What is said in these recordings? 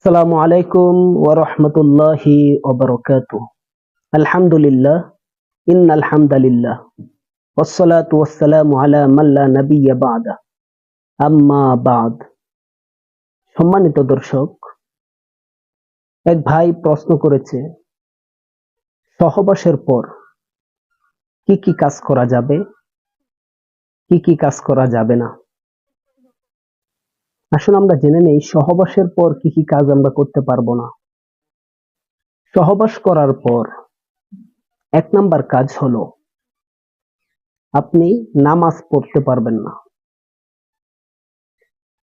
আসসালামু আলাইকুম ওয়া রাহমাতুল্লাহি ওয়া বারাকাতুহু। আলহামদুলিল্লাহ, ইন্নাল হামদালিল্লাহ ওয়াসসালাতু ওয়াসসালামু আলা মান লা নাবিয়্যা বা'দা। আম্মা বা'দ। সম্মানিত দর্শক, এক ভাই প্রশ্ন করেছে, সহবাসের পর কি কি কাজ করা যাবে, কি কি কাজ করা যাবে না? আসলে আমরা জেনে নেই সহবাসের পর কি কি কাজ আমরা করতে পারব না। সহবাস করার পর এক নাম্বার কাজ হলো, আপনি নামাজ পড়তে পারবেন না।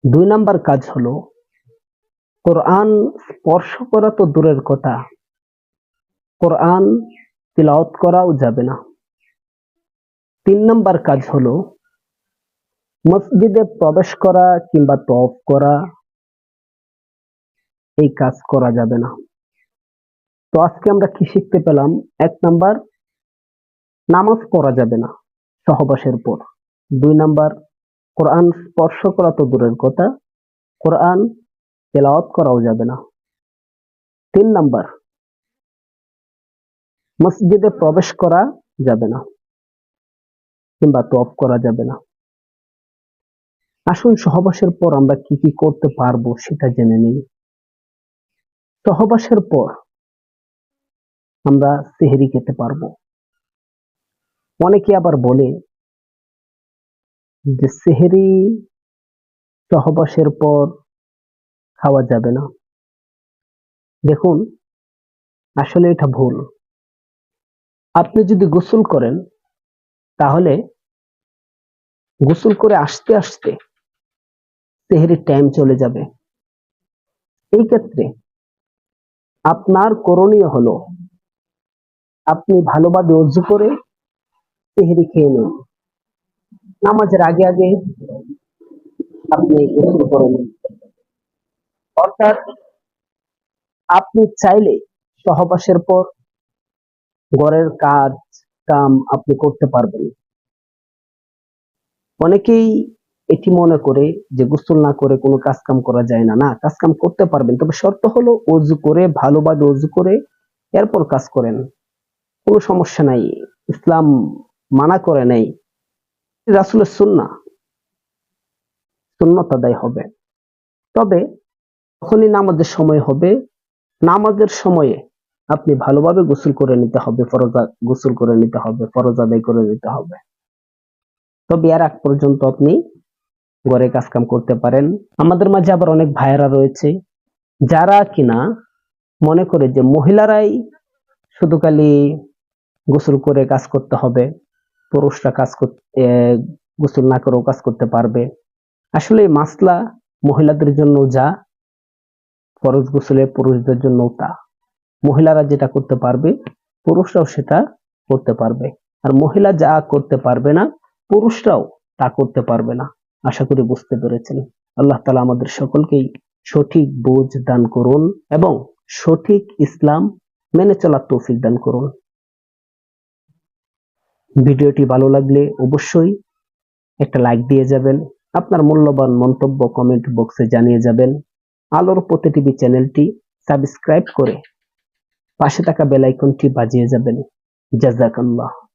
দুই নাম্বার কাজ হলো, কোরআন স্পর্শ করা তো দূরের কথা, কোরআন তিলাওয়াত করাও যাবে না। তিন নাম্বার কাজ হলো মসজিদে প্রবেশ করা কিংবা তফ করা, এই কাজ করা যাবে না। তো আজকে আমরা কি শিখতে পেলাম? এক নাম্বার, নামাজ পড়া যাবে না সহবাসের পর দুই নাম্বার, কোরআন স্পর্শ করা তো দূরের কথা, কোরআন তেলাওয়াত করাও যাবে না। তিন নাম্বার, মসজিদে প্রবেশ করা যাবে না কিংবা তফ করা যাবে না। আসুন সহবাসের পর আমরা কি কি করতে পারব সেটা জেনে নিই। সহবাসের পর আমরা সেহেরি খেতে পারব। অনেকে আবার বলে যে সেহেরি সহবাসের পর খাওয়া যাবে না। দেখুন, আসলে এটা ভুল। আপনি যদি গোসল করেন, তাহলে গোসল করে আসতে আসতে সেহেরির টাইম চলে যাবে। এই ক্ষেত্রে আপনার করণীয় হলো, আপনি ভালোভাবে অজু করে সেহেরি খেয়ে নিন। নামাজের আগে আগে আপনি গোসল করে নিন। অর্থাৎ আপনি চাইলে সহবাসের পর ঘরের কাজ, কাম আপনি করতে পারবেন। অনেকেই এটি মনে করে যে গোসল না করে কোনো কাজ কাম করা যায় না। না কাজ কাম করতে পারবেন, তবে শর্ত হলো অজু করে, ভালোভাবে অজু করে, এরপর কাজ করেন। কোনো সমস্যা নাই, ইসলাম মানা করে নেই। রাসুলের সুন্না সুন্নত আদায় হবে। তবে যখনই নামাজের সময় হবে, নামাজের সময়ে আপনি ভালোভাবে গোসল করে নিতে হবে, ফরজ গোসল করে নিতে হবে, ফরজ আদায় করে নিতে হবে। তবে এর আগ পর্যন্ত আপনি ঘরে কাজকাম করতে পারেন। আমাদের মাঝে আবার অনেক ভাইয়েরা রয়েছে, যারা কিনা মনে করে যে মহিলারাই শুধু খালি গোসল করে কাজ করতে হবে, পুরুষরা কাজ করতে গোসল না করেও কাজ করতে পারবে। আসলে মাসলা মহিলাদের জন্য যা, ফরজ গোসলে পুরুষদের জন্য তা। মহিলারা যেটা করতে পারবে, পুরুষরাও সেটা করতে পারবে। আর মহিলা যা করতে পারবে না, পুরুষরাও তা করতে পারবে না। আশা করি বুঝতে পেরেছেন। আল্লাহ তালা আমাদের সকলকেই সঠিক বোঝ দান করুন এবং সঠিক ইসলাম মেনে চলার তৌফিক দান করুন। ভিডিওটি ভালো লাগলে অবশ্যই একটা লাইক দিয়ে যাবেন, আপনার মূল্যবান মন্তব্য কমেন্ট বক্সে জানিয়ে যাবেন। আলোর পথে টিভি চ্যানেলটি সাবস্ক্রাইব করে পাশে থাকা বেল আইকনটি বাজিয়ে যাবেন। জাজাকাল্লাহ।